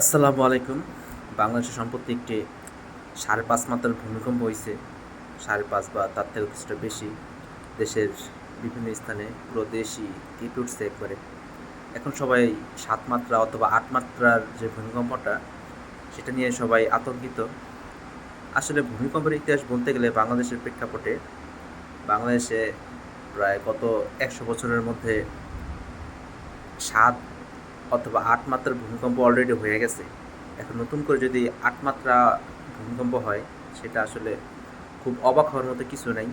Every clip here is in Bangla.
আসসালামু আলাইকুম। বাংলাদেশের সম্প্রতি একটি সাড়ে পাঁচ মাত্রার ভূমিকম্প হয়েছে সাড়ে পাঁচ বা তার থেকে কিছুটা বেশি। দেশের বিভিন্ন স্থানে পুরো দেশই কেঁপে উঠছে একবারে। এখন সবাই সাত মাত্রা অথবা আট মাত্রার যে ভূমিকম্পটা, সেটা নিয়ে সবাই আতঙ্কিত। আসলে ভূমিকম্পের ইতিহাস বলতে গেলে বাংলাদেশের প্রেক্ষাপটে, বাংলাদেশে প্রায় গত একশো বছরের মধ্যে সাত অথবা আট মাত্রার ভূমিকম্প অলরেডি হয়ে গেছে। এখন নতুন করে যদি আট মাত্রা ভূমিকম্প হয়, সেটা আসলে খুব অবাক হওয়ার মতো কিছু নেই।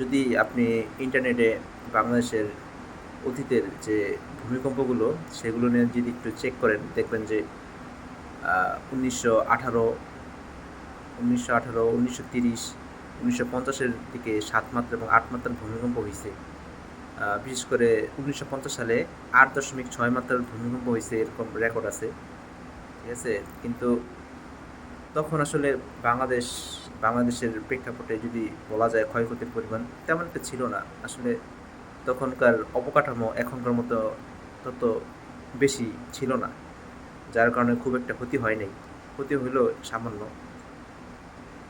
যদি আপনি ইন্টারনেটে বাংলাদেশের অতীতের যে ভূমিকম্পগুলো, সেগুলো নিয়ে যদি একটু চেক করেন, দেখবেন যে উনিশশো আঠারো উনিশশো আঠারো, উনিশশো তিরিশ, উনিশশো পঞ্চাশের দিকে সাত মাত্রা এবং আট মাত্রার ভূমিকম্প হয়েছে বিশেষ করে উনিশশো পঞ্চাশ সালে আট দশমিক ছয় মাত্রার ভূমিকম্প হয়েছে এরকম রেকর্ড আছে। ঠিক আছে? কিন্তু তখন আসলে বাংলাদেশ, বাংলাদেশের প্রেক্ষাপটে যদি বলা যায় ক্ষয়ক্ষতির পরিমাণ তেমন একটা ছিল না। আসলে তখনকার অবকাঠামো এখনকার মতো তত বেশি ছিল না, যার কারণে খুব একটা ক্ষতি হয় নাই। ক্ষতি হইলেও সামান্য।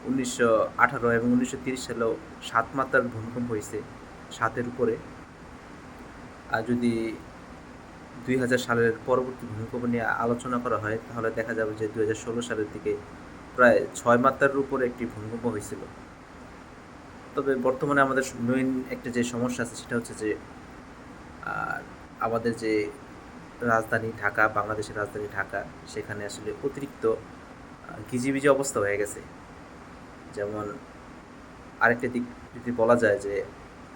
উনিশশো আঠারো এবং উনিশশো তিরিশ সালেও সাত মাত্রার ভূমিকম্প হয়েছে সাতের উপরে। আর যদি দুই হাজার সালের পরবর্তী ভূমিকম্প নিয়ে আলোচনা করা হয়, তাহলে দেখা যাবে যে দুই হাজার ষোলো সালের দিকে প্রায় ছয় মাত্রার উপরে একটি ভূমিকম্প হয়েছিল। তবে বর্তমানে আমাদের মেইন একটা যে সমস্যা আছে, সেটা হচ্ছে যে আমাদের যে রাজধানী ঢাকা, বাংলাদেশের রাজধানী ঢাকা, সেখানে আসলে অতিরিক্ত গিজিবিজি অবস্থা হয়ে গেছে। যেমন আরেকটা দিক যদি বলা যায় যে,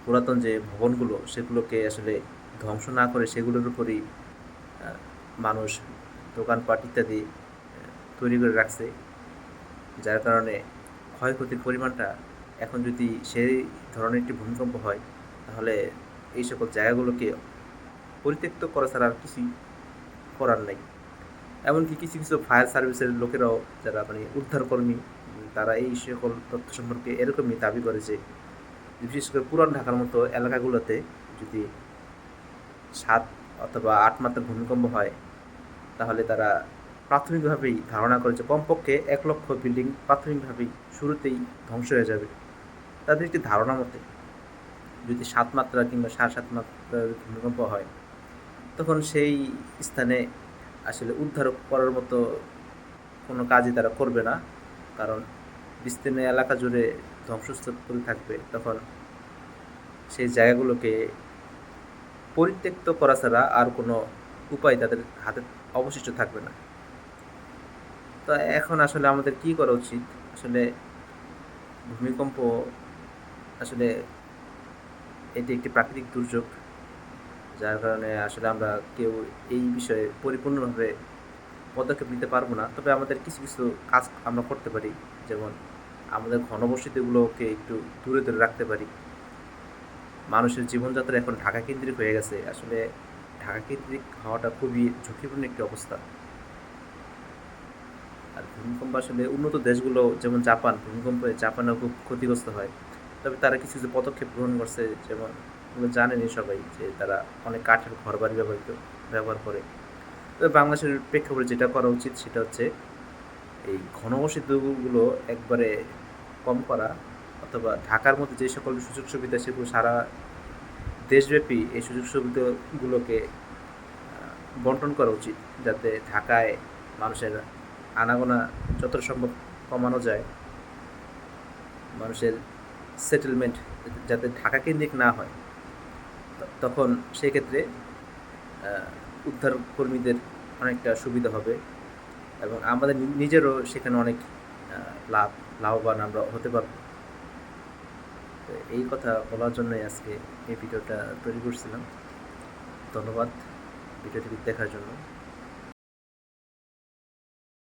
পুরাতন যে ভবনগুলো, সেগুলোকে আসলে ধ্বংস না করে সেগুলোর উপরই মানুষ দোকানপাট ইত্যাদি তৈরি করে রাখছে। যার কারণে ক্ষয়ক্ষতির পরিমাণটা এখন যদি সেই ধরনের একটি ভূমিকম্প হয়, তাহলে এই সকল জায়গাগুলোকে পরিত্যক্ত করা ছাড়া আর কিছুই করার নেই। এমনকি কিছু কিছু ফায়ার সার্ভিসের লোকেরাও যারা মানে উদ্ধারকর্মী, তারা এই সকল তথ্য সম্পর্কে এরকমই দাবি করে যে, বিশেষ করে পুরান ঢাকার মতো এলাকাগুলোতে যদি সাত অথবা আট মাত্রার ভূমিকম্প হয়, তাহলে তারা প্রাথমিকভাবেই ধারণা করেছে কমপক্ষে এক লক্ষ বিল্ডিং প্রাথমিকভাবেই শুরুতেই ধ্বংস হয়ে যাবে। তাদের একটি ধারণা মতে, যদি সাত মাত্রা কিংবা সাড়ে সাত মাত্রার ভূমিকম্প হয়, তখন সেই স্থানে আসলে উদ্ধার করার মতো কোনো কাজই তারা করবে না। কারণ বিস্তীর্ণ এলাকা জুড়ে ধ্বংসস্তূপ থাকবে, তখন সেই জায়গাগুলোকে পরিত্যক্ত করা ছাড়া আর কোনো উপায় তাদের হাতে অবশিষ্ট থাকবে না। তো এখন আসলে আমাদের কি করা উচিত? আসলে ভূমিকম্প আসলে এটি একটি প্রাকৃতিক দুর্যোগ, যার কারণে আসলে আমরা কেউ এই বিষয়ে পরিপূর্ণভাবে পদক্ষেপ নিতে পারব না। তবে আমাদের কিছু কিছু কাজ আমরা করতে পারি, যেমন আমাদের ঘনবসতিগুলোকে একটু দূরে দূরে রাখতে পারি। মানুষের জীবনযাত্রা এখন ঢাকা কেন্দ্রিক হয়ে গেছে। আসলে ঢাকা কেন্দ্রিক হওয়াটা খুবই ঝুঁকিপূর্ণ একটি অবস্থা। আর ভূমিকম্প আসলে উন্নত দেশগুলো, যেমন জাপান, ভূমিকম্পে জাপানেও খুব ক্ষতিগ্রস্ত হয়। তবে তারা কিছু কিছু পদক্ষেপ গ্রহণ করছে, যেমন জানেনই সবাই যে তারা অনেক কাঠের ঘর বাড়ি ব্যবহৃত, ব্যবহার করে। তবে বাংলাদেশের প্রেক্ষাপটে যেটা করা উচিত সেটা হচ্ছে, এই ঘনবসতিগুলো একবারে কম করা অথবা ঢাকার মধ্যে যে সকল সুযোগ সুবিধা সেগুলো সারা দেশব্যাপী এই সুযোগ সুবিধাগুলোকে বন্টন করা উচিত যাতে ঢাকায় মানুষের আনাগোনা যতটা সম্ভব কমানো যায়, মানুষের সেটেলমেন্ট যাতে ঢাকা কেন্দ্রিক না হয়। তখন সেক্ষেত্রে উদ্ধার কর্মীদের অনেকটা সুবিধা হবে এবং আমাদের নিজেরও সেখানে অনেক লাভ, লাভবান আমরা হতে পারব। তো এই কথা বলার জন্যই আজকে এই ভিডিওটা তৈরি করছিলাম। ধন্যবাদ ভিডিওটি দেখার জন্য।